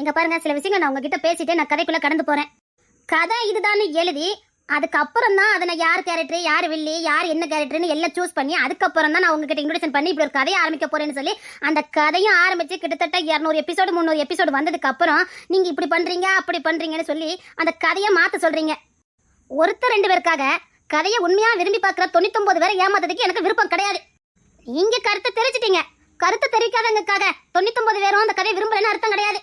இங்க பாருங்க சில விஷயங்கள் நான் உங்ககிட்ட பேசிட்டே நான் கதைக்குள்ள கடந்து போறேன். கதை இதுதான்னு எழுதி அதுக்கப்புறம் தான் அதை நான் யார் கேரக்டர் யார் வில்லி யார் என்ன கேரக்டர்னு எல்லாம் சூஸ் பண்ணி அதுக்கப்புறம் தான் நான் உங்ககிட்ட இன்ட்ரோடக்ஷன் பண்ணி இப்படி ஒரு கதையை ஆரம்பிக்க போறேன்னு சொல்லி அந்த கதையும் ஆரம்பிச்சு கிட்டத்தட்ட இரநூறு எபிசோடு முந்நூறு எபிசோடு வந்ததுக்கு அப்புறம் நீங்க இப்படி பண்றீங்க அப்படி பண்றீங்கன்னு சொல்லி அந்த கதையை மாத்த சொல்றீங்க. ஒருத்தர் ரெண்டு பேருக்காக கதையை உண்மையா விரும்பி பார்க்குற தொண்ணூத்தொன்பது பேரை ஏமாத்ததுக்கு எனக்கு விருப்பம் கிடையாது. நீங்க கருத்தை தெரிஞ்சிட்டீங்க. கருத்தை தெரிவிக்காதவங்களுக்காக தொண்ணூத்தொன்பது பேரும் அந்த கதையை விரும்பலன்னு அர்த்தம் கிடையாது.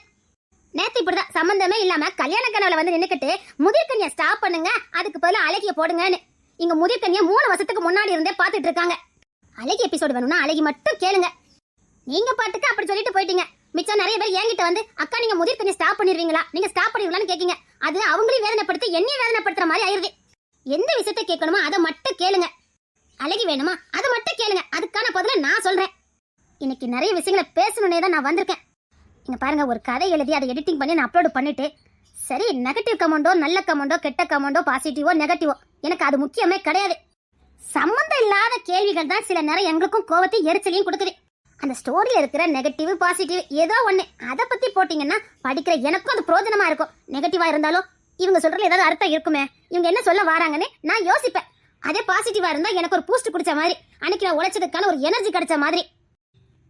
நேத்து இப்படிதான் சம்பந்தமே இல்லாம கல்யாண கனவுல வந்து நின்னுக்கிட்டு முதிர்கன்யா ஸ்டாப் பண்ணுங்க அதுக்கு பதிலாக அழகிய போடுங்கன்னு. இங்க முதிர்கன்யா மூணு வருஷத்துக்கு முன்னாடி இருந்தே பாத்துட்டு இருக்காங்க. அழகி எபிசோடு வேணும்னா அழகி மட்டும் கேளுங்க. நீங்க பாட்டுக்கு அப்படி சொல்லிட்டு போயிட்டீங்க. மிச்சம் நிறைய பேர் என்கிட்ட வந்து அக்கா நீங்க முதிர்கன்யா ஸ்டாப் பண்ணிடுவீங்களா? நீங்க ஸ்டாப் பண்ணிடுவீங்களான்னு கேக்கீங்க. அது அவங்களையும் வேதனைப்படுத்தி என்னையும் வேதனைப்படுத்துற மாதிரி ஆயிருது. எந்த விஷயத்த கேட்கணுமோ அதை மட்டும் கேளுங்க. அழகி வேணுமா? அதை மட்டும் கேளுங்க. அதுக்கான பதில நான் சொல்றேன். இன்னைக்கு நிறைய விஷயங்களை பேசணுன்னே தான் நான் வந்திருக்கேன். நீங்கள் பாருங்கள் ஒரு கதை எழுதி அதை எடிட்டிங் பண்ணி நான் அப்லோட் பண்ணிவிட்டு சரி நெகட்டிவ் கமெண்டோ நல்ல கமெண்டோ கெட்ட கமெண்டோ பாசிட்டிவோ நெகட்டிவோ எனக்கு அது முக்கியமே கிடையாது. சம்மந்தம் இல்லாத கேள்விகள் தான் சில நேரம் எங்களுக்கும் கோவத்தையும் எரிச்சலையும் கொடுக்குது. அந்த ஸ்டோரியில் இருக்கிற நெகட்டிவ் பாசிட்டிவ் ஏதோ ஒன்று அதை பற்றி போட்டிங்கன்னா படிக்கிற எனக்கும் அது பிரோஜனமாக இருக்கும். நெகட்டிவாக இருந்தாலும் இவங்க சொல்கிறது ஏதாவது அர்த்தம் இருக்குமே இவங்க என்ன சொல்ல வராங்கன்னு நான் யோசிப்பேன். அதே பாசிட்டிவாக இருந்தால் எனக்கு ஒரு பூஸ்ட் குடிச்ச மாதிரி அன்னைக்கு நான் உழைச்சதுக்கான ஒரு எனர்ஜி கிடைச்ச மாதிரி.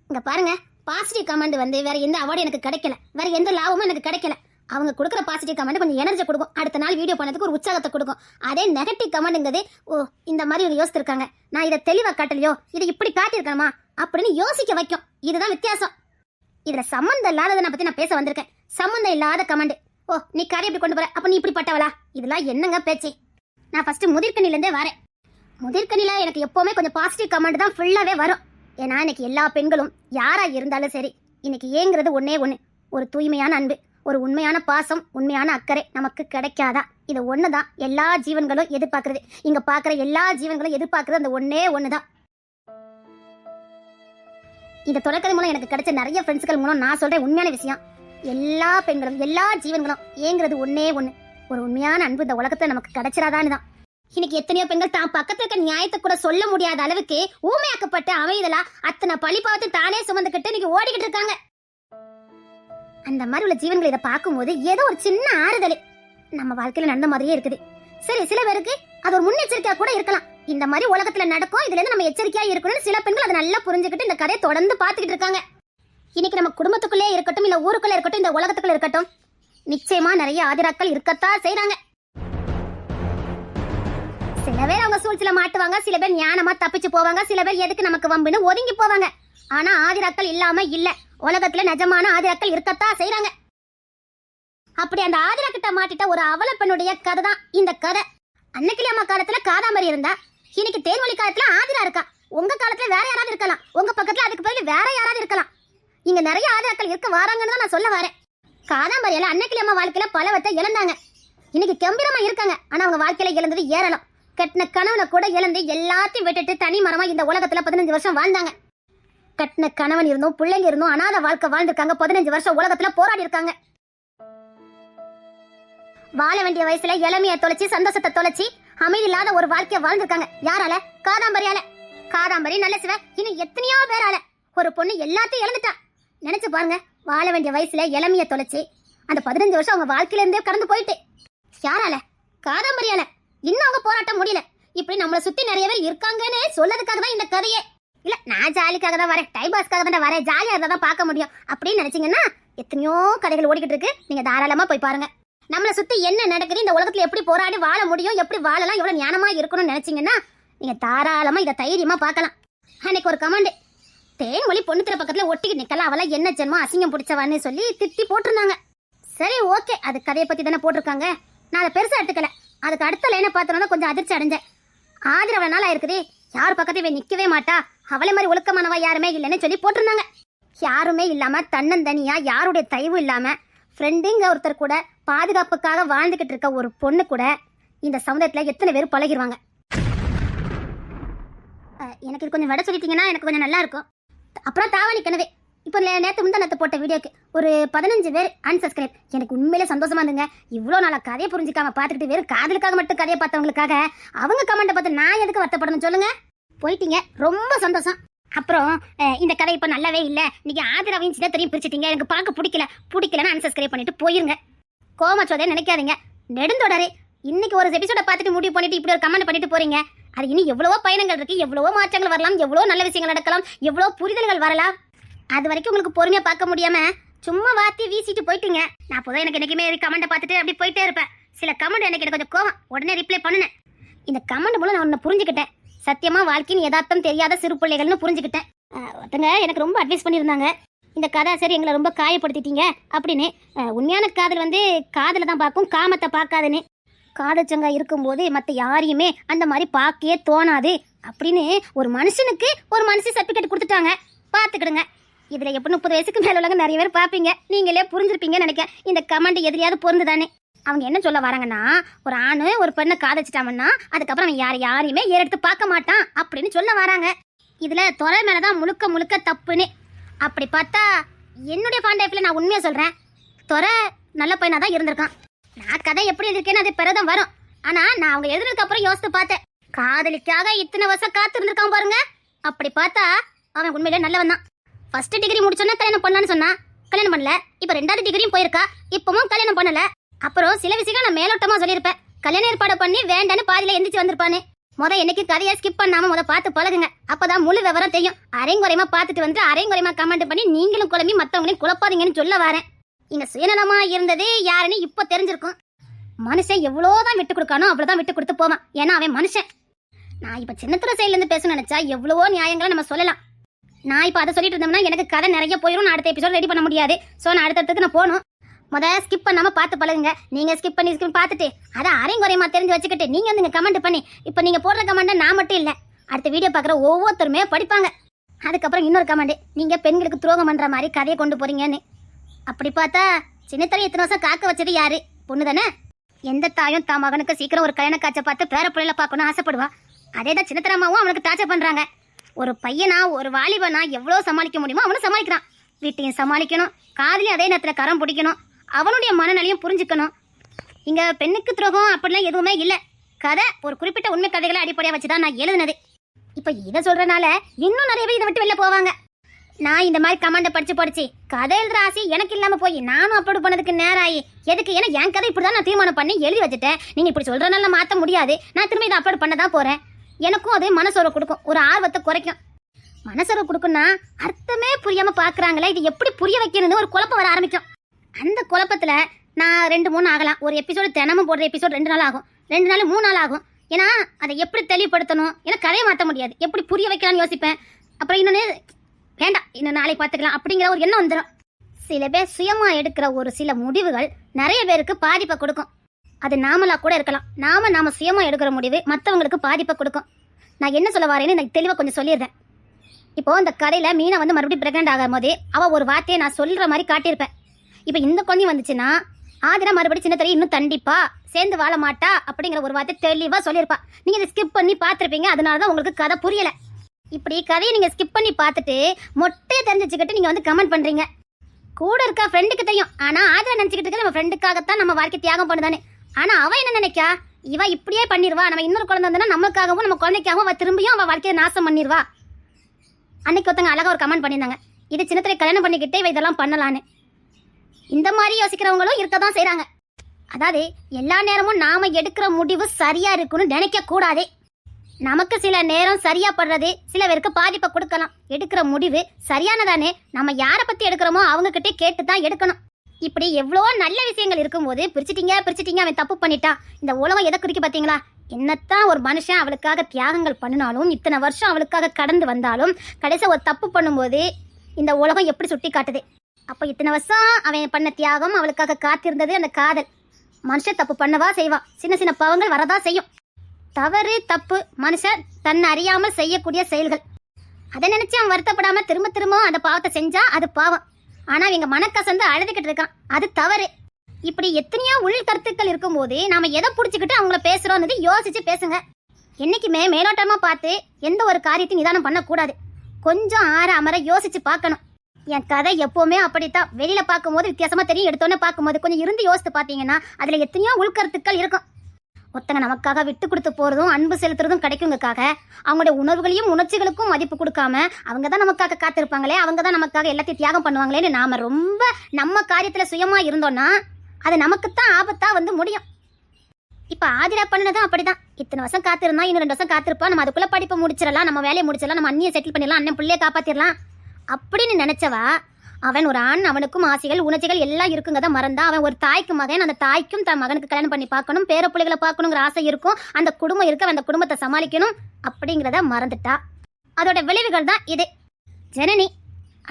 இங்கே பாருங்கள் பாசிட்டிவ் கமெண்ட் வந்து வேற எந்த அவார்டு எனக்கு கிடைக்கல. வேற எந்த லாபமும் எனக்கு கிடைக்கல. அவங்க கொடுக்குற பாசிட்டிவ் கமெண்ட் கொஞ்சம் எனர்ஜி கொடுக்கும். அடுத்த நாள் வீடியோ பண்ணதுக்கு ஒரு உற்சாகத்தை கொடுக்கும். அதே நெகட்டிவ் கமெண்ட்ங்கிறது ஓ இந்த மாதிரி இவங்க யோசிச்சிருக்காங்க. நான் இதை தெளிவாக காட்டலையோ? இதை இப்படி காட்டியிருக்கணுமா? அப்படின்னு யோசிக்க வைக்கும். இதுதான் வித்தியாசம். இதில் சம்மந்தம் இல்லாததை பற்றி நான் பேச வந்திருக்கேன். சம்மந்தம் இல்லாத கமெண்ட் ஓ நீ கரை இப்படி கொண்டு போற. அப்போ நீ இப்படி பட்டவளா? இதெல்லாம் என்னங்க பேச்சு? நான் ஃபஸ்ட்டு முதிர்கனிலேருந்தே வரேன். முதிர்கனில எனக்கு எப்போவுமே கொஞ்சம் பாசிட்டிவ் கமெண்ட் தான் ஃபுல்லாகவே வரும். ஏன்னா இன்னைக்கு எல்லா பெண்களும் யாராக இருந்தாலும் சரி இன்னைக்கு ஏங்குறது ஒன்றே ஒன்று ஒரு தூய்மையான அன்பு ஒரு உண்மையான பாசம் உண்மையான அக்கறை நமக்கு கிடைக்காதா? இது ஒன்று தான் எல்லா ஜீவன்களும் எதிர்பார்க்கறது. இங்கே பார்க்குற எல்லா ஜீவன்களும் எதிர்பார்க்குறது அந்த ஒன்றே ஒன்று தான் இந்த தொடர்கதை மூலம் எனக்கு கிடைச்ச நிறைய ஃப்ரெண்ட்ஸ்கள் மூலம் நான் சொல்கிற உண்மையான விஷயம். எல்லா பெண்களும் எல்லா ஜீவன்களும் ஏங்குறது ஒன்றே ஒன்று ஒரு உண்மையான அன்பு இந்த உலகத்தில் நமக்கு கிடைச்சிடாதான்னு தான் இன்னைக்கு எத்தனையோ பெண்கள் தான் பக்கத்துல இருக்க நியாயத்தை கூட சொல்ல முடியாத அளவுக்கு ஊமையாக்கப்பட்டு அமைதலா அத்தனை பழிபாவத்தை தானே சுமந்துக்கிட்டு இன்னைக்கு ஓடிக்கிட்டு இருக்காங்க. அந்த மாதிரி உள்ள ஜீவன்களை இதை பார்க்கும்போது ஏதோ ஒரு சின்ன ஆறுதல் நம்ம வாழ்க்கையில நடந்த மாதிரியே இருக்குது. சரி சில பேருக்கு அது ஒரு முன்னெச்சரிக்கையா கூட இருக்கலாம். இந்த மாதிரி உலகத்துல நடக்கும் இதுல இருந்து நம்ம எச்சரிக்கையா இருக்கணும்னு சில பெண்கள் அதை நல்லா புரிஞ்சுக்கிட்டு இந்த கதையை தொடர்ந்து பார்த்துக்கிட்டு இருக்காங்க. இன்னைக்கு நம்ம குடும்பத்துக்குள்ளே இருக்கட்டும் இல்ல ஊருக்குள்ள இருக்கட்டும் இந்த உலகத்துக்குள்ள இருக்கட்டும் நிச்சயமா நிறைய ஆதிராக்கள் இருக்கத்தான் செய்யறாங்க சில பேர் அவங்க சூழ்ச்சில மாட்டுவாங்க சில பேர் ஞானமா தப்பிச்சு போவாங்க சில பேர் எதுக்கு நமக்கு வம்புன்னு ஒதுங்கி போவாங்க. ஆனா ஆதிராக்கள் இல்லாம இல்ல. உலகத்துல நிஜமான ஆதிராக்கள் இருக்கத்தான் செய்யறாங்க அப்படி அந்த ஆதிரா கிட்ட மாட்டிட்ட ஒரு அவல பெண்ணுடைய கதை தான் இந்த கதை. அன்னைக்கிலே அம்மா காலத்துல காதாமரி இருந்தா இன்னைக்கு தேர்வழி காலத்துல ஆதிரா இருக்கா? உங்க காலத்துல வேற யாராவது இருக்கலாம். உங்க பக்கத்துல அதுக்கு பதில் வேற யாராவது இருக்கலாம். இங்க நிறைய ஆதிராக்கள் இருக்க வராங்கன்னு தான் நான் சொல்ல வரேன். காதாம்பரியால அன்னைக்கிலே அம்மா வாழ்க்கையில பலவத்தை இழந்தாங்க. இன்னைக்கு கம்பீரமா இருக்காங்க. ஆனா அவங்க வாழ்க்கையில இழந்தது ஏறலாம் கட்டின கணவனை கூட இழந்து எல்லாத்தையும் விட்டுட்டு தனி மரமா இந்த உலகத்துல பதினஞ்சு வருஷம் வாழ்ந்தாங்க. கட்டின கணவன் இருந்தும் பிள்ளைங்க இருந்தும் அனாத வாழ்க்கை வாழ்ந்திருக்காங்க. பதினஞ்சு வருஷம் உலகத்துல போராடி இருக்காங்க. வாழ வேண்டிய வயசுல இளமைய தொலைச்சி சந்தோஷத்தை தொலைச்சி அமைதி இல்லாத ஒரு வாழ்க்கைய வாழ்ந்திருக்காங்க. யாரால? காதாம்பரியால. காதாம்பரி நல்ல சிவ இன்னும் எத்தனையோ பேரால. ஒரு பொண்ணு எல்லாத்தையும் இழந்துட்டா. நினைச்சு பாருங்க வாழ வேண்டிய வயசுல இளமைய தொலைச்சி அந்த பதினஞ்சு வருஷம் அவங்க வாழ்க்கையில இருந்தே கடந்து போயிட்டு. யாரால? காதாம்பரியால. இன்னும் அவங்க போராட்டம் முடியல. இப்படி நம்மளை சுத்தி நிறைய பேர் இருக்காங்கன்னு சொல்லதுக்காக தான் இந்த கதையே. இல்ல நான் ஜாலிக்காக தான் வரேன். டைம் பாஸ்க்காக தான் வரேன். ஜாலியா இருந்தா தான் பார்க்க முடியும். அப்படின்னு நினைச்சீங்கன்னா எத்தனையோ கதைகள் ஓடிக்கிட்டு இருக்கு. நீங்க தாராளமா போய் பாருங்க. நம்மளை சுத்தி என்ன நடக்குது இந்த உலகத்துல எப்படி போராடி வாழ முடியும் எப்படி வாழலாம் எவ்வளவு ஞானமா இருக்கணும்னு நினைச்சீங்கன்னா நீங்க தாராளமா இதை தைரியமா பார்க்கலாம். அன்னைக்கு ஒரு கமாண்டு தேன்மொழி பொண்ணுத்திர பக்கத்துல ஒட்டிக்கிட்டு நிக்கலாம் அவளை என்ன ஜென்மம் அசிங்கம் பிடிச்சவான்னு சொல்லி திட்டி போட்டிருந்தாங்க. சரி ஓகே அது கதையை பத்தி தானே போட்டிருக்காங்க. நான் அதை பெருசா எடுத்துக்கல. அதுக்கு அடுத்த லைனை பார்த்தோன்னா கொஞ்சம் அதிர்ச்சி அடைஞ்சேன். ஆதரவு நாள் இருக்குது யார் பக்கத்தையும் இவன் மாட்டா. அவளை மாதிரி ஒழுக்கமானவா யாருமே இல்லைன்னு சொல்லி போட்டிருந்தாங்க. யாருமே இல்லாமல் தன்னந்தனியாக யாருடைய தயவு இல்லாமல் ஃப்ரெண்டுங்க ஒருத்தர் கூட பாதுகாப்புக்காக வாழ்ந்துக்கிட்டு இருக்க ஒரு பொண்ணு கூட இந்த சமுதாயத்தில் எத்தனை பேர் பழகிருவாங்க. எனக்கு இது கொஞ்சம் விட சொல்லிட்டீங்கன்னா எனக்கு கொஞ்சம் நல்லா இருக்கும். அப்புறம் தாவணி கனவே. இப்போ நேற்று முந்தா நேற்று போட்ட வீடியோக்கு ஒரு பதினஞ்சு பேர் அன்சப்ஸ்கிரைப் எனக்கு உண்மையிலே சந்தோஷமா இருந்துங்க இவ்வளோ நாளாக கதையை புரிஞ்சிக்காம பார்த்துக்கிட்டு வெறும் காதலுக்காக மட்டும் கதையை பார்த்தவங்களுக்காக அவங்க கமெண்ட்டை பார்த்து நான் எதுக்கு வருத்தப்படணும் சொல்லுங்க? போயிட்டீங்க. ரொம்ப சந்தோஷம். அப்புறம் இந்த கதை இப்போ நல்லாவே இல்லை. நீங்க ஆதரவையும் சின்னத்தையும் பிரிச்சிட்டீங்க. எனக்கு பார்க்க பிடிக்கல. பிடிக்கலன்னு அன்சப்ஸ்கிரைப் பண்ணிட்டு போயிருங்க. கோமச்சோதே நினைக்காதீங்க. நெடுந்தொடரே. இன்னைக்கு ஒரு எபிசோட பார்த்துட்டு முடிவு பண்ணிட்டு இப்படி ஒரு கமெண்ட் பண்ணிட்டு போறீங்க. அது இனி எவ்வளவோ பயணங்கள் இருக்கு. எவ்வளவோ மாற்றங்கள் வரலாம். எவ்வளவோ நல்ல விஷயங்கள் நடக்கலாம். எவ்வளவோ புரிதல்கள் வரலாம். அது வரைக்கும் உங்களுக்கு பொறுமையா பார்க்க முடியாம சும்மா வாத்தி வீசிட்டு போயிட்டீங்க. நான் அப்போதான் எனக்கு என்னைக்குமே கமெண்ட்டை பார்த்துட்டு அப்படி போயிட்டே இருப்பேன். சில கமெண்ட் எனக்கு எனக்கு கொஞ்சம் கோவம். உடனே ரிப்ளை பண்ணினேன். இந்த கமெண்ட் மூலம் நான் ஒன்று புரிஞ்சுக்கிட்டேன். சத்தியமா வாழ்க்கையின் யதார்த்தம் தெரியாத சிறு பிள்ளைகள்னு புரிஞ்சுக்கிட்டேன். ஒருத்தங்க எனக்கு ரொம்ப அட்வைஸ் பண்ணியிருந்தாங்க. இந்த கதை சரி எங்களை ரொம்ப காயப்படுத்திட்டீங்க அப்படின்னு. உண்மையான காதல் வந்து காதலை தான் பார்க்கும் காமத்தை பார்க்காதுன்னு. காதச்சங்க இருக்கும்போது மற்ற யாரையுமே அந்த மாதிரி பார்க்கவே தோணாது அப்படின்னு ஒரு மனுஷனுக்கு ஒரு மனுஷன் சர்டிஃபிகேட் கொடுத்துட்டாங்க. பார்த்துக்கிடுங்க. இதில் எப்படி முப்பது வயசுக்கு மேல உள்ளவங்க நிறைய பேர் பார்ப்பீங்க. நீங்களே புரிஞ்சிருப்பீங்கன்னு நினைக்கிறேன். இந்த கமெண்ட் எதிரியாவது பொருந்துதானே? அவங்க என்ன சொல்ல வராங்கன்னா ஒரு ஆணு ஒரு பெண்ணை காதச்சிட்டாங்கன்னா அதுக்கப்புறம் அவன் யார் யாரையுமே ஏறெடுத்து பார்க்க மாட்டான் அப்படின்னு சொல்ல வராங்க. இதுல துறை மேலதான் முழுக்க முழுக்க தப்புன்னு. அப்படி பார்த்தா என்னுடைய பாண்டாய்ஃபில் நான் உண்மையாக சொல்கிறேன் துறை நல்ல பையனாக தான் இருந்திருக்கான். நான் கதை எப்படி எழுதிருக்கேன்னு அது பிறதான் வரும். ஆனால் நான் அவங்க எழுதுனதுக்கு அப்புறம் யோசித்து பார்த்தேன். காதலிக்காக இத்தனை வருஷம் காத்து இருந்திருக்கான் பாருங்க. அப்படி பார்த்தா அவன் உண்மையிலே நல்லவன் தான். ஃபர்ஸ்ட் டிகிரி முடிச்சோன்னா கல்யாணம் பண்ணலான்னு சொன்னா கல்யாணம் பண்ணல. இப்போ ரெண்டாவது டிகிரியும் போயிருக்கா. இப்பவும் கல்யாணம் பண்ணல. அப்புறம் சில விஷயங்கள் நான் மேலோட்டமா சொல்லியிருப்பேன். கல்யாண ஏற்பாடு பண்ணி வேண்டான்னு பாதியில எந்திரிச்சு வந்திருப்பானே. முத என்னைக்கு கதையை ஸ்கிப் பண்ணாம முத பார்த்து பழகுங்க. அப்பதான் முழு விவரம் தெரியும். அரைங்குறையமா பார்த்துட்டு வந்து அரைங்குறையமா கமெண்ட் பண்ணி நீங்களும் குழம்பி மத்தவங்களையும் குழப்பாதீங்கன்னு சொல்ல வரேன். இங்க சுயநலமா இருந்ததே யாருன்னு இப்போ தெரிஞ்சிருக்கும். மனுஷன் எவ்வளோதான் விட்டு கொடுக்கானோ அவ்வளவுதான் விட்டு கொடுத்து போவான். ஏன்னா அவன் மனுஷன். நான் இப்ப சின்னத்துல சைட்ல இருந்து பேச நினைச்சா எவ்வளவோ நியாயங்களை நம்ம சொல்லலாம். நான் இப்போ அதை சொல்லிட்டு இருந்தோம்னா எனக்கு கதை நிறைய போயிடும் நான் அடுத்த எபிசோட் ரெடி பண்ண முடியாது. ஸோ நான் அடுத்தடுத்துக்கு நான் போகணும். முதல்ல ஸ்கிப் பண்ணாமல் பார்த்து பழகுங்க. நீங்கள் ஸ்கிப் பண்ணி ஸ்கிப் பார்த்துட்டு அதை அரைங்குறையமா தெரிஞ்சு வச்சுக்கிட்டு நீங்கள் வந்து கமெண்ட் பண்ணி இப்போ நீங்கள் போடுற கமெண்ட்டை நான் மட்டும் இல்லை. அடுத்த வீடியோ பார்க்குற ஒவ்வொருத்தருமே படிப்பாங்க. அதுக்கப்புறம் இன்னொரு கமெண்ட் நீங்கள் பெண்களுக்கு துரோகம் பண்ணுற மாதிரி கதையை கொண்டு போகிறீங்கன்னு அப்படி பார்த்தா சின்னத்தலை இத்தனை வருஷம் காக்க வச்சது யாரு? பொண்ணு தானே? எந்த தாயும் தான் மகனுக்கு சீக்கிரம் ஒரு கல்யாண காட்சை பார்த்து பேர பிள்ளைல பார்க்கணும்னு ஆசைப்படுவா? அதே தான் சின்னத்தரமாவும் அவனுக்கு டார்ச்சர் பண்ணுறாங்க ஒரு பையனா ஒரு வாலிபனா எவ்வளோ சமாளிக்க முடியுமோ அவனும் சமாளிக்கிறான். வீட்டையும் சமாளிக்கணும். காதலையும் அதே நேரத்தில் கரம் பிடிக்கணும். அவனுடைய மனநிலையும் புரிஞ்சுக்கணும். இங்கே பெண்ணுக்கு துரோகம் அப்படிலாம் எதுவுமே இல்லை. கதை ஒரு குறிப்பிட்ட உண்மை கதைகளை அடிப்படையாக வச்சு தான் நான் எழுதுனது. இப்போ இதை சொல்கிறனால இன்னும் நிறைய பேர் இதை விட்டு வெளில போவாங்க. நான் இந்த மாதிரி கமெண்டை படித்து படிச்சு கதை எழுதுற ஆசை எனக்கு இல்லாமல் போய் நானும் அப்லோட் பண்ணதுக்கு நேரம் ஆகி எதுக்கு? ஏன்னா என் கதை இப்படி தான் நான் தீர்மானம் பண்ணி எழுதி வச்சுட்டேன். நீங்கள் இப்படி சொல்கிறனால மாற்ற முடியாது. நான் திரும்ப இதை அப்லோட் பண்ண தான் போகிறேன் எனக்கும் அது மனசோர்வு கொடுக்கும். ஒரு ஆர்வத்தை குறைக்கும். மனசோர்வு கொடுக்குன்னா அர்த்தமே புரியாம பாக்குறாங்களே இது எப்படி புரிய வைக்கணும்னு ஒரு குழப்பம் வர ஆரம்பிக்கும். அந்த குழப்பத்துல நான் ரெண்டு மூணு ஆகலாம். ஒரு எபிசோடு தினமும் போடுற எபிசோடு ரெண்டு நாள் ஆகும். ரெண்டு நாள் மூணு நாள் ஆகும். ஏன்னா அதை எப்படி தெளிவுபடுத்தணும்? ஏன்னா கதையை மாற்ற முடியாது. எப்படி புரிய வைக்கலாம்னு யோசிப்பேன். அப்புறம் இன்னொன்று வேண்டாம் இன்னும் நாளைக்கு பார்த்துக்கலாம் அப்படிங்கிற ஒரு எண்ணம் வந்துடும் சில பேர் சுயமாக எடுக்கிற ஒரு சில முடிவுகள் நிறைய பேருக்கு பாதிப்பை கொடுக்கும். அது நாமளா கூட இருக்கலாம். நாம நாம சுயமா எடுக்கிற முடிவு மற்றவங்களுக்கு பாதிப்பை கொடுக்கும். நான் என்ன சொல்ல வரேன்னு எனக்கு தெளிவாக கொஞ்சம் சொல்லிடுறேன். இப்போ இந்த கதையில மீனா வந்து மறுபடியும் பிரெக்னென்ட் ஆகும் போதே அவ ஒரு வார்த்தையை நான் சொல்ற மாதிரி காட்டியிருப்பேன். இப்போ இந்த குழந்தை வந்துச்சுன்னா ஆதிரா மறுபடியும் சின்ன தறி இன்னும் தண்டிப்பா சேர்ந்து வாழ மாட்டா அப்படிங்கிற ஒரு வார்த்தை தெளிவா சொல்லியிருப்பா. நீங்க இதை ஸ்கிப் பண்ணி பார்த்துருப்பீங்க அதனால தான் உங்களுக்கு கதை புரியல. இப்படி கதையை நீங்க ஸ்கிப் பண்ணி பார்த்துட்டு மொட்டையை தெரிஞ்சுக்கிட்டு நீங்கள் நீங்க வந்து கமெண்ட் பண்றீங்க. கூட இருக்க ஃப்ரெண்டுக்கு தெரியும் ஆனா ஆதிரா நினைச்சுக்கிட்டு இருக்க நம்ம ஃப்ரெண்டுக்காகத்தான் நம்ம வாழ்க்கை தியாகம் பண்ணுதானே ஆனால் அவன் என்ன நினைக்கா? இவன் இப்படியே பண்ணிடுவா நம்ம இன்னொரு குழந்தை வந்தா நமக்காகவும் நம்ம குழந்தைக்காகவும் அவள் திரும்பியும் அவள் வாழ்க்கையை நாசம் பண்ணிடுவா அன்னைக்கு ஒருத்தங்க அழகாக ஒரு கமெண்ட் பண்ணியிருந்தாங்க. இது சின்னத்திரை கல்யாணம் பண்ணிக்கிட்டே இவ இதெல்லாம் பண்ணலான்னு. இந்த மாதிரி யோசிக்கிறவங்களும் இருக்க தான் செய்கிறாங்க அதாவது எல்லா நேரமும் நாம் எடுக்கிற முடிவு சரியாக இருக்குன்னு நினைக்கக்கூடாதே நமக்கு சில நேரம் சரியா படுறது சில பேருக்கு பாதிப்பை கொடுக்கலாம். எடுக்கிற முடிவு சரியானதானே. நம்ம யாரை பற்றி எடுக்கிறோமோ அவங்கக்கிட்டே கேட்டு தான் எடுக்கணும். இப்படி எவ்வளோ நல்ல விஷயங்கள் இருக்கும்போது பிரிச்சிட்டீங்க பிரிச்சிட்டிங்க அவன் தப்பு பண்ணிட்டான் இந்த உலகம் எதை குறிக்க பார்த்தீங்களா? என்னத்தான் ஒரு மனுஷன் அவளுக்காக தியாகங்கள் பண்ணினாலும் இத்தனை வருஷம் அவளுக்காக கடந்து வந்தாலும் கடைசியாக ஒரு தப்பு பண்ணும்போது இந்த உலகம் எப்படி சுட்டி காட்டுது? அப்போ இத்தனை வருஷம் அவன் பண்ண தியாகம் அவளுக்காக காத்திருந்தது அந்த காதல். மனுஷன் தப்பு பண்ணவா செய்வான் சின்ன சின்ன பாவங்கள் வரதா செய்யும். தவறு தப்பு மனுஷன் தன்னை அறியாமல் செய்யக்கூடிய செயல்கள். அதை நினைச்சு அவன் வருத்தப்படாம திரும்ப திரும்ப அந்த பாவத்தை செஞ்சா அது பாவம். ஆனா இவங்க மனக்கசந்து அழுதுகிட்டு இருக்கான். அது தவறு. இப்படி எத்தனையோ உள் கருத்துக்கள் இருக்கும்போது நாம எதை புடிச்சுக்கிட்டு அவங்கள பேசுறோம்னு யோசிச்சு பேசுங்க. என்னைக்குமே மேலோட்டமா பார்த்து எந்த ஒரு காரியத்தையும் நிதானம் பண்ணக்கூடாது. கொஞ்சம் ஆற அமர யோசிச்சு பார்க்கணும். என் கதை எப்பவுமே அப்படித்தான். வெளியில பார்க்கும்போது வித்தியாசமா தெரியும். எடுத்தோன்னே பார்க்கும்போது கொஞ்சம் இருந்து யோசித்து பார்த்தீங்கன்னா அதுல எத்தனையோ உள்கருத்துக்கள் இருக்கும். ஒருத்தங்க நமக்காக விட்டு கொடுத்து போகிறதும் அன்பு செலுத்துறதும் கிடைக்குங்கக்காக அவங்களுடைய உணர்வுகளையும் உணர்ச்சிகளுக்கும் மதிப்பு கொடுக்காம அவங்க தான் நமக்காக காத்திருப்பாங்களே அவங்க தான் நமக்காக எல்லாத்தையும் தியாகம் பண்ணுவாங்களேன்னு நாம் ரொம்ப நம்ம காரியத்தில் சுயமாக இருந்தோம்னா அது நமக்கு தான் வந்து முடியும். இப்போ ஆதிரா அப்படி அப்படிதான். இத்தனை வருஷம் காத்திருந்தா இன்னும் ரெண்டு வருஷம் காத்திருப்பா. நம்ம அதுக்குள்ளே படிப்பை முடிச்சிடலாம் நம்ம வேலையை முடிச்சிடலாம் நம்ம அண்ணியை செட்டில் பண்ணிடலாம் அண்ணன் பிள்ளையை காப்பாற்றிடலாம் அப்படின்னு நினச்சவா அவன் ஒரு ஆண் அவனுக்கும் ஆசைகள் உணர்ச்சிகள் எல்லாம் இருக்குங்கத மறந்தா அவன் ஒரு தாய்க்கு மகன் அந்த தாய்க்கும் தன் மகனுக்கு கல்யாணம் பண்ணி பார்க்கணும் பேர பிள்ளைகளை பார்க்கணுங்கிற ஆசை இருக்கும் அந்த குடும்பம் இருக்க அந்த குடும்பத்தை சமாளிக்கணும் அப்படிங்கிறத மறந்துட்டா. அதோட விளைவுகள் தான் இது. ஜனனி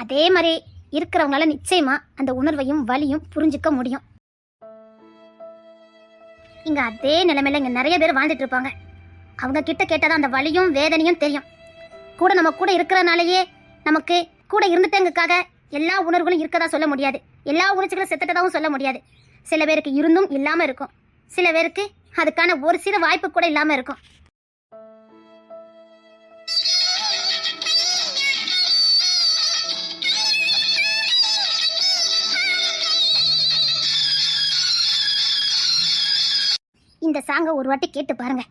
அதே மாதிரி இருக்கிறவங்களால நிச்சயமா அந்த உணர்வையும் வலியும் புரிஞ்சுக்க முடியும். இங்க அதே நிலைமையில இங்க நிறைய பேர் வாழ்ந்துட்டு இருப்பாங்க. அவங்க கிட்ட கேட்டாதான் அந்த வலியும் வேதனையும் தெரியும். கூட நம்ம கூட இருக்கிறனாலேயே நமக்கு கூட இருந்துட்டேங்கக்காக எல்லா உணர்வுகளும் இருக்கதா சொல்ல முடியாது. எல்லா உணர்ச்சிகளும் செத்துட்டதாகவும் சொல்ல முடியாது. சில பேருக்கு இருந்தும் இல்லாம இருக்கும். சில பேருக்கு அதுக்கான ஒரு சிறு வாய்ப்பு கூட இல்லாம இருக்கும். இந்த சாங்கை ஒரு வாட்டி கேட்டு பாருங்க.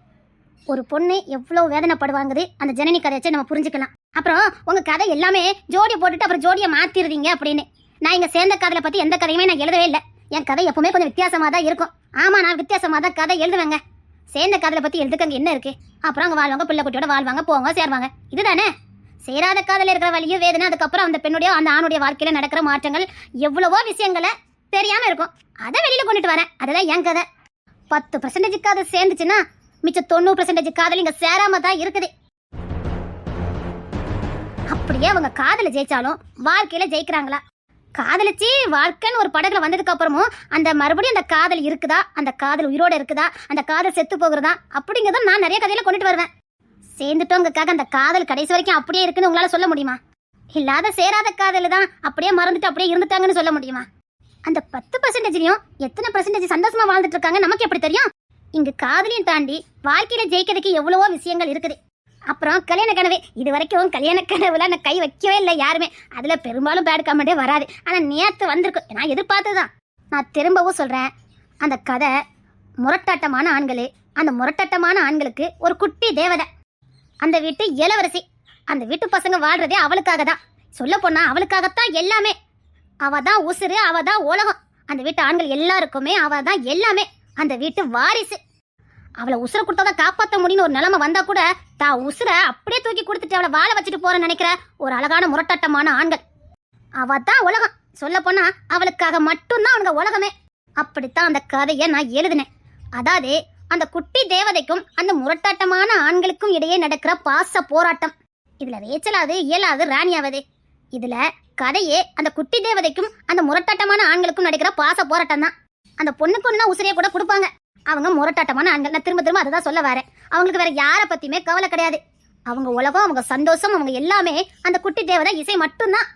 ஒரு பொண்ணு எவ்வளோ வேதனைப்படுவாங்குது அந்த ஜனனி கதையை நம்ம புரிஞ்சுக்கலாம். அப்புறம் உங்க கதை எல்லாமே ஜோடி போட்டுட்டு அப்புறம் ஜோடியை மாற்றிடுறீங்க அப்படின்னு. நான் இங்க சேர்ந்த கதையை பத்தி எந்த கதையுமே நான் எழுதவே இல்லை. என் கதை எப்பவுமே கொஞ்சம் வித்தியாசமா தான் இருக்கும். ஆமா நான் வித்தியாசமா தான் கதை எழுதுவேங்க. சேர்ந்த கதையை பத்தி எழுதுக்கங்க என்ன இருக்கு? அப்புறம் அங்க வாழ்வாங்க பிள்ளை குட்டியோட வாழ்வாங்க போவாங்க சேருவாங்க. இதுதானே? சேராத காதல இருக்கிற வழியும் வேதனை அதுக்கப்புறம் அந்த பெண்ணுடைய அந்த ஆணுடைய வாழ்க்கையில நடக்கிற மாற்றங்கள் எவ்வளவோ விஷயங்களை தெரியாம இருக்கும். அதை வெளியில கொண்டுட்டு வரேன். அதுதான் என் கதை. பத்து பர்சன்டேஜ் காதல் சேர்ந்துச்சுன்னா மிச்சம் தொண்ணூறு பர்சன்டேஜ் காதல் இங்க சேராம தான் இருக்குது. அப்படியே அவங்க காதல ஜெயிச்சாலும் வாழ்க்கையில ஜெயிக்கிறாங்களா? காதலிச்சு வாழ்க்கைன்னு ஒரு படகுல வந்ததுக்கு அப்புறமும் அந்த மறுபடியும் அந்த காதல் இருக்குதா? அந்த காதல் உயிரோட இருக்குதா? அந்த காதல் செத்து போகிறதா? அப்படிங்கிறத நான் நிறைய கதையில கொண்டுட்டு வருவேன். சேர்ந்துட்டோங்கக்காக அந்த காதல் கடைசி வரைக்கும் அப்படியே இருக்குன்னு உங்களால சொல்ல முடியுமா? இல்லாத சேராத காதல் தான் அப்படியே மறந்துட்டு அப்படியே இருந்துட்டாங்கன்னு சொல்ல முடியுமா? அந்த பத்து பர்சன்டேஜ்லயும் எத்தனை பர்சன்டேஜ் சந்தோஷமா வாழ்ந்துட்டு இருக்காங்க நமக்கு எப்படி தெரியும்? இங்கு காதலையும் தாண்டி வாழ்க்கையில ஜெயிக்கிறதுக்கு எவ்வளவோ விஷயங்கள் இருக்குது. அப்புறம் கல்யாண கனவு. இது வரைக்கும் கல்யாண கனவுல நான் கை வைக்கவே இல்லை யாருமே. அதுல பெரும்பாலும் பேட் கமெண்டே வராது. ஆனா நேத்து வந்திருக்கு நான் எதிர்பார்த்துதான் நான் திரும்பவும் சொல்றேன். அந்த கதை முரட்டாட்டமான ஆண்கள் அந்த முரட்டாட்டமான ஆண்களுக்கு ஒரு குட்டி தேவதை. அந்த வீட்டு இளவரசி. அந்த வீட்டு பசங்க வாழ்றதே அவளுக்காக தான் சொல்ல போனா அவளுக்காகத்தான் எல்லாமே. அவ தான் உசுறு அவ தான் உலகம். அந்த வீட்டு ஆண்கள் எல்லாருக்குமே அவ தான் எல்லாமே. அந்த வீட்டு வாரிசு. அவளை உசுர கொடுத்தாதான் காப்பாற்ற முடியும்னு ஒரு நிலைமை வந்தா கூட தான் உசுர அப்படியே தூக்கி கொடுத்துட்டு அவளை வாழ வச்சுட்டு போறேன்னு நினைக்கிற ஒரு அழகான முரட்டாட்டமான ஆண்கள். அவ தான் உலகம். சொல்ல போனா அவளுக்காக மட்டும்தான் அவங்க உலகமே. அப்படித்தான் அந்த கதையை நான் எழுதினேன். அதாவது அந்த குட்டி தேவதைக்கும் அந்த முரட்டாட்டமான ஆண்களுக்கும் இடையே நடக்கிற பாச போராட்டம். இதுல ரேச்சலாவது இயலாது ராணியாவது. இதுல கதையே அந்த குட்டி தேவதைக்கும் அந்த முரட்டாட்டமான ஆண்களுக்கும் நடக்கிற பாச போராட்டம் தான் அந்த பொண்ணுக்கு ஒன்னா உசிரியை கூட கொடுப்பாங்க. அவங்க முரட்டாட்டமான ஆண்கள். நான் திரும்ப திரும்ப அதை தான் சொல்ல வரேன். அவங்களுக்கு வேற யாரை பத்தியுமே கவலை கிடையாது. அவங்க உலகம் அவங்க சந்தோஷம் அவங்க எல்லாமே அந்த குட்டி தேவதை இசை மட்டும்தான்.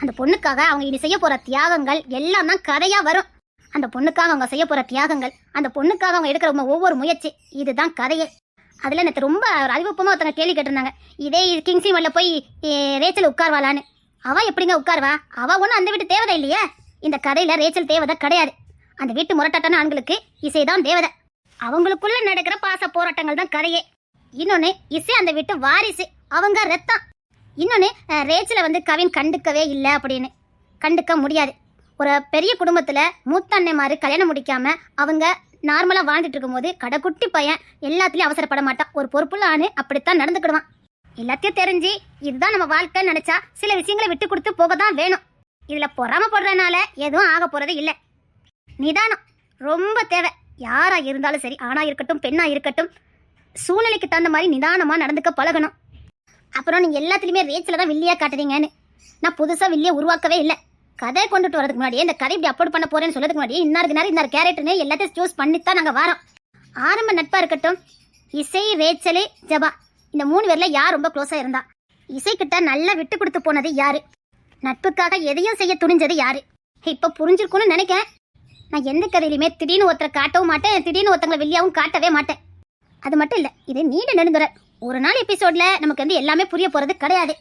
அந்த பொண்ணுக்காக அவங்க இனி செய்ய போற தியாகங்கள் எல்லாம் தான் கதையா வரும். அந்த பொண்ணுக்காக அவங்க செய்ய போற தியாகங்கள் அந்த பொண்ணுக்காக அவங்க எடுக்கிற ஒவ்வொரு முயற்சி இதுதான் கதையே. அதில் எனக்கு ரொம்ப ஒரு அறிவிப்பமா ஒருத்தங்க கேள்வி கேட்டிருந்தாங்க. இதே கிங்ஸி மல்ல போய் ரேச்சல் உட்கார்வாளான்னு. அவ எப்படிங்க உட்கார்வா? அவ ஒன்றும் அந்த வீட்டு தேவதை இல்லையே. இந்த கதையில ரேச்சல் தேவதை கிடையாது. அந்த வீட்டு முரட்டாட்டான ஆண்களுக்கு இசைதான் தேவதை. அவங்களுக்குள்ள நடக்கிற பாச போராட்டங்கள் தான் கதையே. இன்னொன்னு இசை அந்த வீட்டு வாரிசு. அவங்க ரத்தம். இன்னொன்னு ரேச்சில வந்து கவின் கண்டுக்கவே இல்லை அப்படின்னு. கண்டுக்க முடியாது. ஒரு பெரிய குடும்பத்துல மூத்த அன்னைமாரு கல்யாணம் முடிக்காம அவங்க நார்மலா வாழ்ந்துட்டு இருக்கும்போது கடைக்குட்டி பையன் எல்லாத்துலயும் அவசரப்பட மாட்டான். ஒரு பொறுப்புள்ள ஆணு அப்படித்தான் நடந்துக்கிடுவான். எல்லாத்தையும் தெரிஞ்சு இதுதான் நம்ம வாழ்க்கைன்னு நினைச்சா சில விஷயங்களை விட்டு கொடுத்து போக தான் வேணும். இதுல பொறாமப்படுறதுனால எதுவும் ஆக போறது இல்லை. நிதானம். ரொம்ப தேவை. யாரா இருந்தாலும் சரி ஆணா இருக்கட்டும் பெண்ணா இருக்கட்டும் சூழ்நிலைக்கு தகுந்த மாதிரி நிதானமா நடந்துக்க பழகணும். அப்புறம் நீங்க எல்லாத்துலயுமே ரேச்சில தான் வில்லியா காட்டுறீங்கன்னு. நான் புதுசா வில்லிய உருவாக்கவே இல்லை. கதையை கொண்டுட்டு வரதுக்கு முன்னாடியே இந்த கதை இப்படி அப்லோட் பண்ண போறேன்னு சொல்றதுக்கு முன்னாடியே இன்னாருக்கு நேரம் இந்த கேரக்டர்னு எல்லாத்தையும் சூஸ் தான் நாங்க வரோம். ஆரம்ப நட்பா இருக்கட்டும் இசை ரேச்சலு ஜபா. இந்த மூணு பேர்ல யார் ரொம்ப க்ளோஸா இருந்தா? இசை கிட்ட நல்லா விட்டு கொடுத்து போனது யாரு? நட்புக்காக எதையும் செய்ய துணிஞ்சது யாரு? இப்ப புரிஞ்சிருக்கும்னு நினைக்கிறேன். நான் எந்த கதையிலுமே திடீர்னு ஒருத்தரை காட்டவும் மாட்டேன் திடீர்னு ஒருத்தங்களை வெளியாகவும் காட்டவே மாட்டேன். அது மட்டும் இல்லை இது நீண்ட நெடுந்துரை. ஒரு நாள் எபிசோட்ல நமக்கு வந்து எல்லாமே புரிய போறது கிடையாது.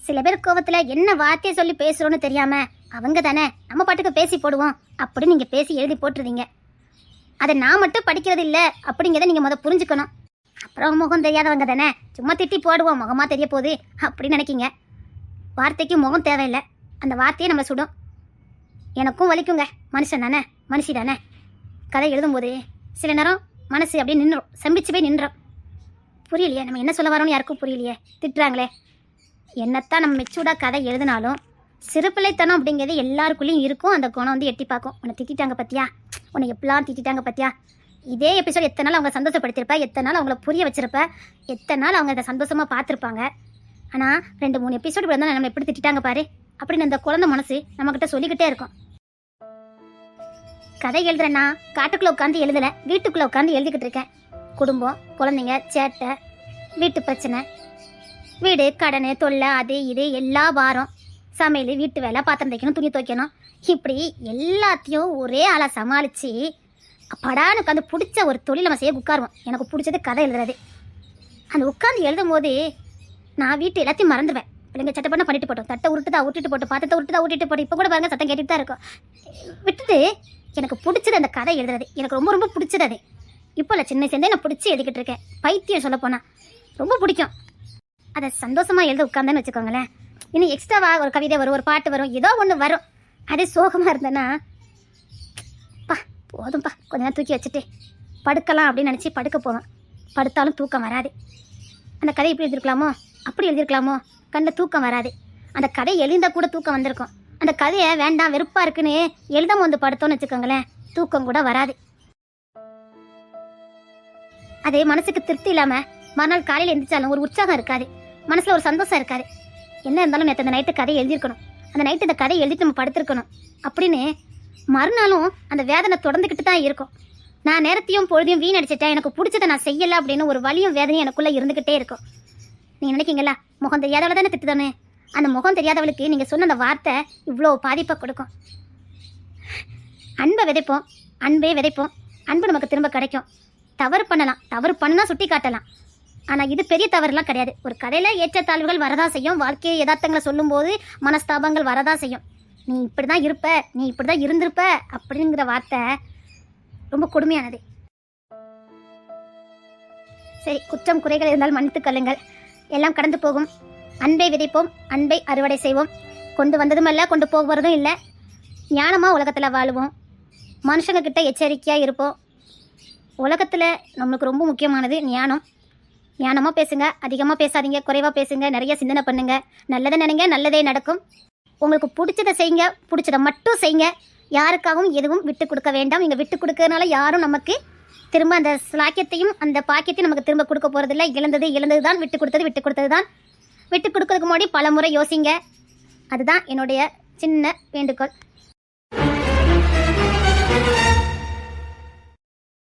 சில பேர் கோவத்துல என்ன வார்த்தையை சொல்லி பேசுறோன்னு தெரியாம அவங்க தானே நம்ம பாட்டுக்கு பேசி போடுவோம் அப்படின்னு நீங்க பேசி எழுதி போட்டுருவீங்க அதை நான் மட்டும் படிக்கிறது இல்லை அப்படிங்கிறத நீங்கள் முத புரிஞ்சுக்கணும். அப்புறம் முகம் தெரியாதவங்க தானே சும்மா திட்டி போடுவோம் முகமா தெரிய போகுது அப்படின்னு நினைக்கிங்க. வார்த்தைக்கு முகம் தேவையில்லை. அந்த வார்த்தையை நம்ம சுடும். எனக்கும் வலிக்குங்க. மனுஷன் தானே? மனுஷி தானே? கதை எழுதும்போது சில நேரம் மனசு அப்படியே நின்றும் சம்பிச்சு போய் நின்றோம் புரியலையே நம்ம என்ன சொல்ல வரோம்னு யாருக்கும் புரியலையே? திட்டுறாங்களே. என்னத்தான் நம்ம மெச்சூர்டாக கதை எழுதினாலும் சிறுபிள்ளைத்தனம் அப்படிங்கிறது எல்லாருக்குள்ளேயும் இருக்கும். அந்த குணம் வந்து எட்டி பார்க்கும். உன்னை திட்டிட்டாங்க பத்தியா? உன்னை எப்படிலாம் திட்டிட்டாங்க பத்தியா? இதே எபிசோட் எத்தனை நாள் அவங்க சந்தோஷப்படுத்திருப்ப? எத்தனை நாள் அவங்கள புரிய வச்சிருப்ப? எத்தனை நாள் அவங்க அதை சந்தோஷமாக பார்த்துருப்பாங்க? ஆனால் ரெண்டு மூணு எபிசோடு இப்படி இருந்தால் நம்ம எப்படி திட்டாங்க பாரு? அப்படின்னு அந்த குழந்தை மனசு நம்மக்கிட்ட சொல்லிக்கிட்டே இருக்கும். கதை எழுதுறேன்னா காட்டுக்குள்ளே உட்காந்து எழுதலை வீட்டுக்குள்ளே உட்காந்து எழுதிக்கிட்டு இருக்கேன். குடும்பம் குழந்தைங்க சேட்டை வீட்டு பிரச்சனை வீடு கடன் தொல்லை அது இது எல்லா வாரம் சமையல் வீட்டு வேலை பாத்திரம் தைக்கணும் துணி துவைக்கணும். இப்படி எல்லாத்தையும் ஒரே ஆளாக சமாளித்து படான்னு உட்காந்து பிடிச்ச ஒரு தொழில் நம்ம செய்ய உட்காருவோம். எனக்கு பிடிச்சது கதை எழுதுறது. அந்த உட்காந்து எழுதும் போது நான் வீட்டு எல்லாத்தையும் மறந்துடுவேன். பிள்ளைங்க சட்டை பண்ண பண்ணிட்டு போட்டோம். தட்டை உருட்டுதா உருட்டிட்டு போட்டோம். பாத்திரத்தை உருட்டுதா உருட்டிட்டு போட்டோம். இப்போ கூட பாருங்க சத்தம் கேட்டுட்டு தான் இருக்கும். விட்டுட்டு எனக்கு பிடிச்சது அந்த கதை எழுதுறது. எனக்கு ரொம்ப ரொம்ப பிடிச்சது அது. இப்போ இல்லை சின்ன சேர்ந்தே நான் பிடிச்சி எழுதிக்கிட்டு இருக்கேன். பைத்தியம் சொல்ல போனால் ரொம்ப பிடிக்கும். அதை சந்தோஷமாக எழுத உட்காந்தேன்னு வச்சுக்கோங்களேன். இன்னும் எக்ஸ்ட்ராவாக ஒரு கவிதை வரும் ஒரு பாட்டு வரும் ஏதோ ஒன்று வரும். அதே சோகமாக இருந்தேன்னா பா போதும்பா. கொஞ்ச நேரம் தூக்கி வச்சுட்டு படுக்கலாம் அப்படின்னு நினச்சி படுக்க போவேன். படுத்தாலும் தூக்கம் வராது. அந்த கதை இப்படி எழுதிருக்கலாமோ அப்படி எழுதிருக்கலாமோ கண்ணில் தூக்கம் வராது. அந்த கதை எழுந்தால் கூட தூக்கம் வந்திருக்கும். அந்த கதையை வேண்டாம் வெறுப்பாக இருக்குன்னு எழுதாம வந்து படுத்தோன்னு வச்சுக்கோங்களேன். தூக்கம் கூட வராது. அதே மனசுக்கு திருப்தி இல்லாமல் மறுநாள் காலையில் எந்திரிச்சாலும் ஒரு உற்சாகம் இருக்காது. மனசில் ஒரு சந்தோஷம் இருக்காது. என்ன இருந்தாலும் நேற்று அந்த நைட்டு கதை எழுதியிருக்கணும். அந்த நைட்டு இந்த கதை எழுதிட்டு நம்ம படுத்திருக்கணும். அப்படின்னு மறுநாளும் அந்த வேதனை தொடர்ந்துக்கிட்டு தான் இருக்கும். நான் நேரத்தையும் பொழுதையும் வீணடிச்சிட்டேன். எனக்கு பிடிச்சதை நான் செய்யலை அப்படின்னு ஒரு வலியும் வேதனையும் எனக்குள்ளே இருந்துக்கிட்டே இருக்கும். நீ நினைக்கிங்களா? முகம் தெரியாதவளை தானே திட்டுதானே? அந்த முகம் தெரியாதவளுக்கு நீங்கள் சொன்ன அந்த வார்த்தை இவ்வளோ பாதிப்பை கொடுக்கும். அன்பை விதைப்போம் அன்பே விதைப்போம் அன்பு நமக்கு திரும்ப கிடைக்கும். தவறு பண்ணலாம் தவறு பண்ணுனா சுட்டி காட்டலாம். ஆனால் இது பெரிய தவறுலாம் கிடையாது. ஒரு கதையில் ஏற்றத்தாழ்வுகள் வரதான் செய்யும் வாழ்க்கையை யதார்த்தங்களை சொல்லும்போது மனஸ்தாபங்கள் வரதான் செய்யும். நீ இப்படி தான் இருப்ப நீ இப்படி தான் இருந்திருப்ப அப்படிங்கிற வார்த்தை ரொம்ப கொடுமையானது. சரி குற்றம் குறைகள் இருந்தால் மன்னித்துக் கொள்ளுங்கள். எல்லாம் கடந்து போகும். அன்பை விதைப்போம் அன்பை அறுவடை செய்வோம். கொண்டு வந்ததும் இல்லை கொண்டு போகிறதும் இல்லை. ஞானமாக உலகத்தில் வாழுவோம். மனுஷங்கக்கிட்ட எச்சரிக்கையாக இருப்போம். உலகத்தில் நம்மளுக்கு ரொம்ப முக்கியமானது ஞானம். ஞானமாக பேசுங்க அதிகமாக பேசாதீங்க குறைவாக பேசுங்க நிறைய சிந்தனை பண்ணுங்க. நல்லதை நினைங்க நல்லதே நடக்கும். உங்களுக்கு பிடிச்சதை செய்யுங்க பிடிச்சதை மட்டும் செய்யுங்க. யாருக்காகவும் எதுவும் விட்டு கொடுக்க வேண்டாம். இங்கே விட்டு கொடுக்கறதுனால யாரும் நமக்கு திரும்ப அந்த ஸ்லாக்கியத்தையும் அந்த பாக்கியத்தையும் நமக்கு திரும்ப கொடுக்க போகிறதில்ல இழந்தது இழந்தது தான் விட்டு கொடுத்தது விட்டு கொடுத்தது தான் விட்டு கொடுக்கறதுக்கு முன்னாடி பல முறை யோசிங்க. அதுதான் என்னுடைய சின்ன வேண்டுகோள்.